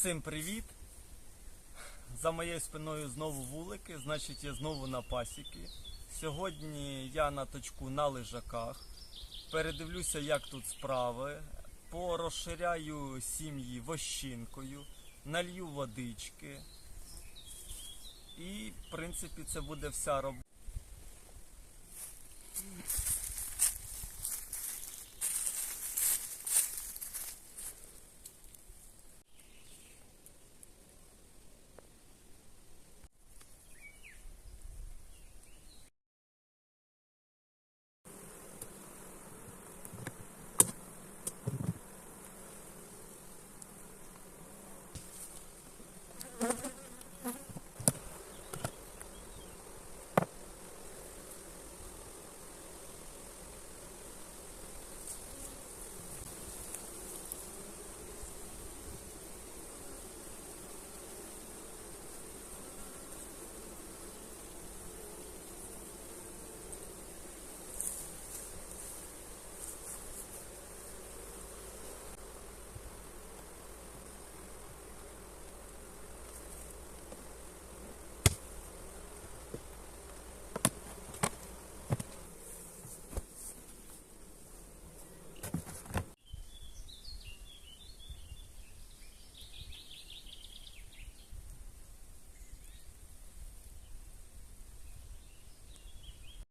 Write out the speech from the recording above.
Всім привіт! За моєю спиною знову вулики, значить я знову на пасіки. Сьогодні я на точку на лежаках. Передивлюся, як тут справи. Порозширяю сім'ї вощинкою, налью водички. І, в принципі, це буде вся робота.